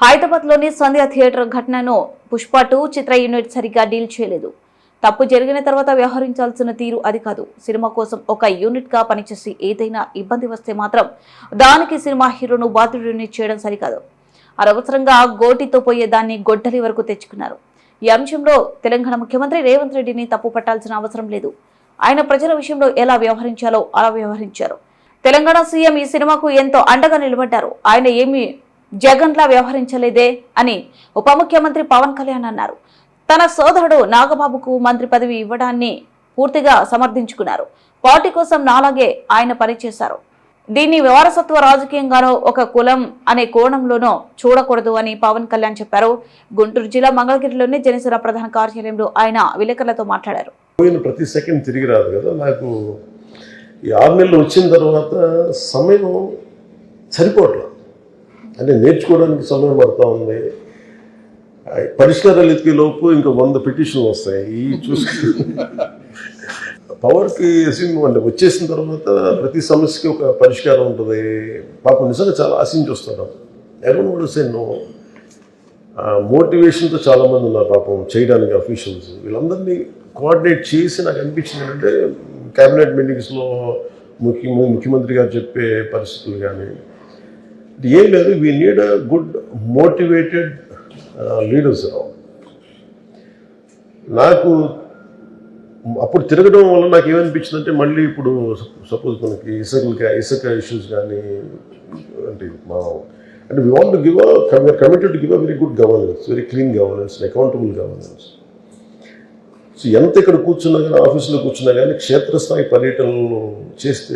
హైదరాబాద్లోని సంధ్య థియేటర్ ఘటనను పుష్ప టూ చిత్ర యూనిట్ సరిగ్గా డీల్ చేయలేదు. తప్పు జరిగిన తర్వాత వ్యవహరించాల్సిన తీరు అది కాదు. సినిమా కోసం ఒక యూనిట్గా పనిచేసి ఏదైనా ఇబ్బంది వస్తే మాత్రం దానికి సినిమా హీరోను బాధ్యుడిని చేయడం సరికాదు. అనవసరంగా గోటితో పోయే దాన్ని గొడ్డలి వరకు తెచ్చుకున్నారు. ఈ అంశంలో తెలంగాణ ముఖ్యమంత్రి రేవంత్ రెడ్డిని తప్పు పట్టాల్సిన అవసరం లేదు. ఆయన ప్రజల విషయంలో ఎలా వ్యవహరించాలో అలా వ్యవహరించారు. తెలంగాణ సీఎం ఈ సినిమాకు ఎంతో అండగా నిలబడ్డారు. ఆయన ఏమి జగన్లా వ్యవహరించలేదే అని ఉప ముఖ్యమంత్రి పవన్ కళ్యాణ్ అన్నారు. తన సోదరుడు నాగబాబుకు మంత్రి పదవి ఇవ్వడాన్ని పూర్తిగా సమర్థించుకున్నారు. పార్టీ కోసం నాలాగే ఆయన పనిచేశారు. దీన్ని వారసత్వ రాజకీయంగానో ఒక కులం అనే కోణంలోనో చూడకూడదు అని పవన్ కళ్యాణ్ చెప్పారు. గుంటూరు జిల్లా మంగళగిరిలోని జనసేన ప్రధాన కార్యాలయంలో ఆయన విలేకరులతో మాట్లాడారు. ప్రతి సెకండ్ తిరిగి రాదు కదా. నాకు ఈ ఆరు నెలలు వచ్చిన తర్వాత సమయం సరిపోవట్లేదు అంటే నేర్చుకోవడానికి సమయం పడుతూ ఉంది. పరిష్కారాలు ఎత్తికే లోపు ఇంకా వంద పిటిషన్లు వస్తాయి. ఈ చూసి పవర్కి అసీమ్ అంటే వచ్చేసిన తర్వాత ప్రతి సమస్యకి ఒక పరిష్కారం ఉంటుంది. పాపం నిజంగా చాలా ఆశించొస్తారు. ఎవరు కూడా నో మోటివేషన్తో చాలామంది ఉన్నారు పాపం చేయడానికి అఫీషియల్స్ వీళ్ళందరినీ కోఆర్డినేట్ చేసి నాకు అనిపించింది అంటే క్యాబినెట్ మీటింగ్స్లో ముఖ్య ముఖ్యమంత్రి గారు చెప్పే పరిస్థితులు కానీ ఏం లేదు we need a good motivated leaders నాకు అప్పుడు తిరగడం వల్ల నాకు ఏమనిపించిందంటే మళ్ళీ ఇప్పుడు సపోజ్ మనకి ఇసుక ఇసుక ఇష్యూస్ కానీ అంటే మా అంటే we want give committed give a very good governance very clean governance accountable governance so ఎంత ఇక్కడ కూర్చున్నా కానీ ఆఫీసులో కూర్చున్నా కానీ క్షేత్రస్థాయి పర్యటనలు చేస్తే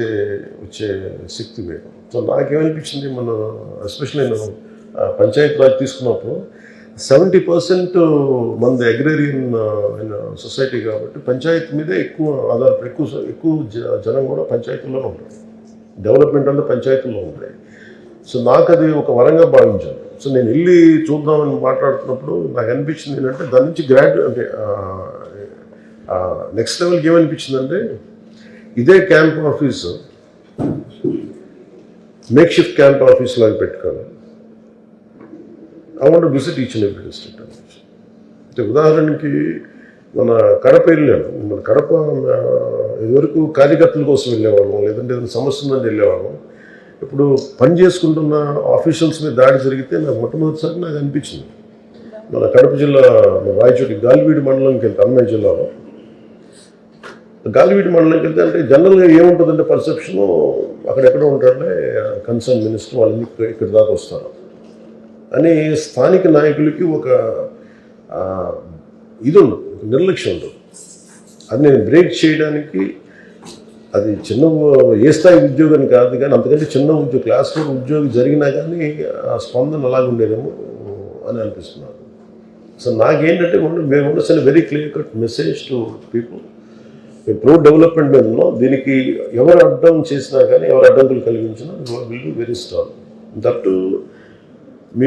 వచ్చే శక్తి వేరు. సో నాకేమనిపించింది మన ఎస్పెషల్లీ నేను పంచాయత్ రాజ్ తీసుకున్నప్పుడు సెవెంటీ పర్సెంట్ మనది అగ్రేరియన్ సొసైటీ కాబట్టి పంచాయతీ మీదే ఎక్కువ ఆధారపడి ఎక్కువ ఎక్కువ జ- జనం కూడా పంచాయతీల్లోనే ఉంటారు. డెవలప్మెంట్ అంతా పంచాయతీల్లో ఉంటాయి. సో నాకు అది ఒక వరంగా భావించాను. సో నేను వెళ్ళి చూద్దామని మాట్లాడుతున్నప్పుడు నాకు అనిపించింది ఏంటంటే దాని నుంచి గ్రాడ్యు అంటే నెక్స్ట్ లెవెల్కి ఏమనిపించిందంటే ఇదే camp office makeshift camp office లాగా పెట్టుకోవాలి. I want visit each and every district అంటే ఉదాహరణకి మన కడప వెళ్ళాను. మన కడప ఇదివరకు కార్యకర్తల కోసం వెళ్ళేవాళ్ళం లేదంటే ఏదైనా సమస్య ఉందని వెళ్ళేవాళ్ళం. ఇప్పుడు పని చేసుకుంటున్న ఆఫీషియల్స్ మీద దాడి జరిగితే నాకు మొట్టమొదటిసారి నాకు అనిపించింది. మన కడప జిల్లా మన రాయచోటి గాలివీడి మండలంకి వెళ్తే అన్నమయ్య జిల్లాలో. గాలివీడి మండలంకి వెళ్తే అంటే జనరల్గా ఏముంటుందంటే పర్సెప్షన్ అక్కడెక్కడ ఉంటారంటే కన్సర్న్ మినిస్టర్ వాళ్ళని ఇక్కడ దాకా వస్తారు. అని స్థానిక నాయకులకి ఒక ఇది ఉండదు నిర్లక్ష్యం ఉండదు. అది నేను బ్రేక్ చేయడానికి అది చిన్న ఏ స్థాయి ఉద్యోగం కాదు కానీ అంతకంటే చిన్న ఉద్యోగం క్లాస్ ఫోర్ ఉద్యోగం జరిగినా కానీ ఆ స్పందన అలాగే ఉండేదేమో అని అనిపిస్తున్నాను సో నాకేంటంటే మేము ఉండొచ్చిన very clear cut message to people ఇప్పుడు డెవలప్మెంట్ మీద ఉన్నాం దీనికి ఎవరు అడ్డం చేసినా కానీ ఎవరు అడ్డంకులు కలిగించినా will be very strong that